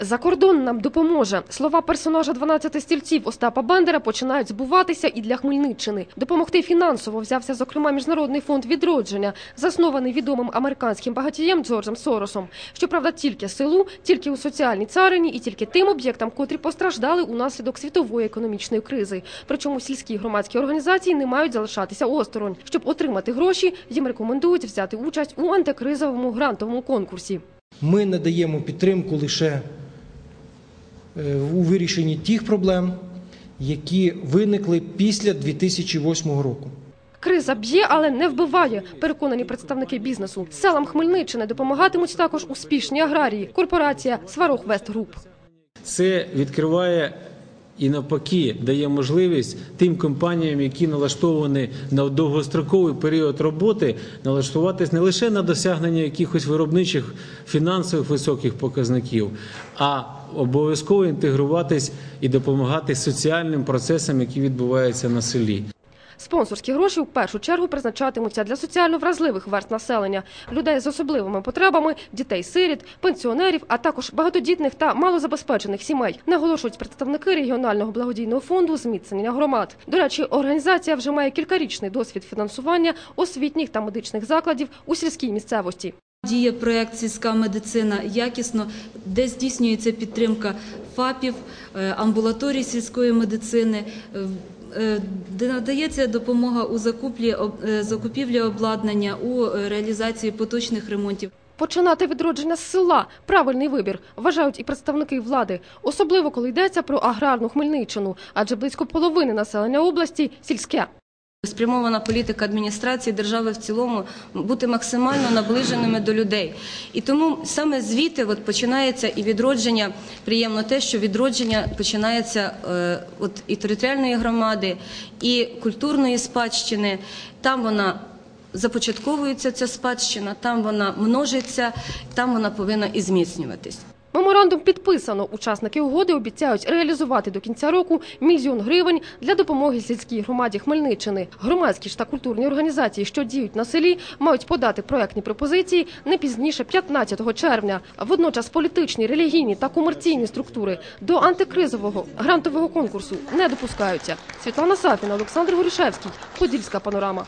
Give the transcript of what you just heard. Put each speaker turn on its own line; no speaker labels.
За кордон нам допоможе. Слова персонажа «12 стільців Остапа Бендера починають збуватися і для Хмельниччини. Допомогти фінансово взявся, зокрема, Міжнародний фонд відродження, заснований відомим американським багатієм Джорджем Соросом. Щоправда, тільки селу, тільки у соціальній царині і тільки тим об'єктам, котрі постраждали унаслідок світової економічної кризи. Причому сільські громадські організації не мають залишатися осторонь. Щоб отримати гроші, їм рекомендують взяти участь у антикризовому грантовому конкурсі.
Ми надаємо підтримку лише у вирішенні тих проблем, які виникли після 2008 року.
Криза б'є, але не вбиває. Переконані представники бізнесу. Селам Хмельниччини допомагатимуть також успішні аграрії. Корпорація Сварог Вест Груп.
Це відкриває і навпаки дає можливість тим компаніям, які налаштовані на довгостроковий період роботи, налаштуватись не лише на досягнення якихось виробничих фінансових високих показників, а обов'язково інтегруватись і допомагати соціальним процесам, які відбуваються на селі.
Спонсорські гроші в першу чергу призначатимуться для соціально вразливих верст населення, людей з особливими потребами, дітей-сиріт, пенсіонерів, а також багатодітних та малозабезпечених сімей, наголошують представники регіонального благодійного фонду зміцнення громад. До речі, організація вже має кількарічний досвід фінансування освітніх та медичних закладів у сільській місцевості.
Діє проект сільська медицина якісно, де здійснюється підтримка ФАПів, е, амбулаторій сільської медицини, е, надається допомога у закуплі е, закупівлі обладнання у е, реалізації поточних ремонтів.
Починати відродження з села правильний вибір, вважають і представники влади, особливо коли йдеться про аграрну Хмельниччину, адже близько половини населення області сільське.
Спрямована політика адміністрації держави в цілому бути максимально наближеними до людей. І тому саме звідти от починається і відродження. Приємно те, що відродження починається е, от і територіальної громади, і культурної спадщини. Там вона започатковується ця спадщина, там вона множиться, там вона повинна і зміцнюватись.
Меморандум підписано. Учасники угоди обіцяють реалізувати до кінця року мільйон гривень для допомоги сільській громаді Хмельниччини. Громадські ж та культурні організації, що діють на селі, мають подати проектні пропозиції не пізніше 15 червня. Водночас політичні, релігійні та комерційні структури до антикризового грантового конкурсу не допускаються. Світлана Сафіна, Олександр Горішевський, Подільська панорама.